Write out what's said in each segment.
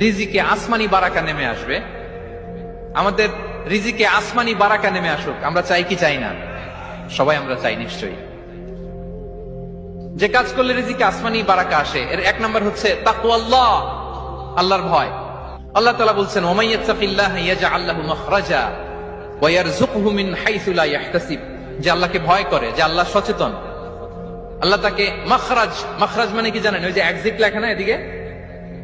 রিজিকে আসমানি বারাকা নেমে আসবে। আমাদের রিজিকে আসমানি বারাকা নেমে আসুক, আমরা চাই কি চাই না? সবাই আমরা চাই, নিশ্চয়ই। যে কাজ করলে রিজিকে আসমানি বারাকা আসে, এর এক নম্বর হচ্ছে তাকওয়াল্লাহ আল্লাহর ভয়। আল্লাহ তাআলা বলছেন ওমাইয়াত্তাকিল্লাহ ইয়াজআল লাহু মাখরাজা ওয়া ইয়ারযুকহু মিন হাইসু লা ইয়াহতাসিব। যে আল্লাহকে ভয় করে, যে আল্লাহ সচেতন। আল্লাহ তাকে মাখরাজ মাখরাজ মানে কি জানেন? ওই যে এক্সিট লেখা না এদিকে?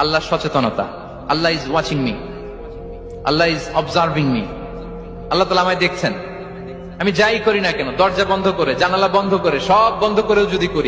আল্লাহর সচেতনতা। Allah is watching me Allah is observing me আল্লাহ তালা আমায় দেখছেন। আমি যাই করি না কেন, দরজা বন্ধ করে, জানালা বন্ধ করে, সব বন্ধ করেও যদি করি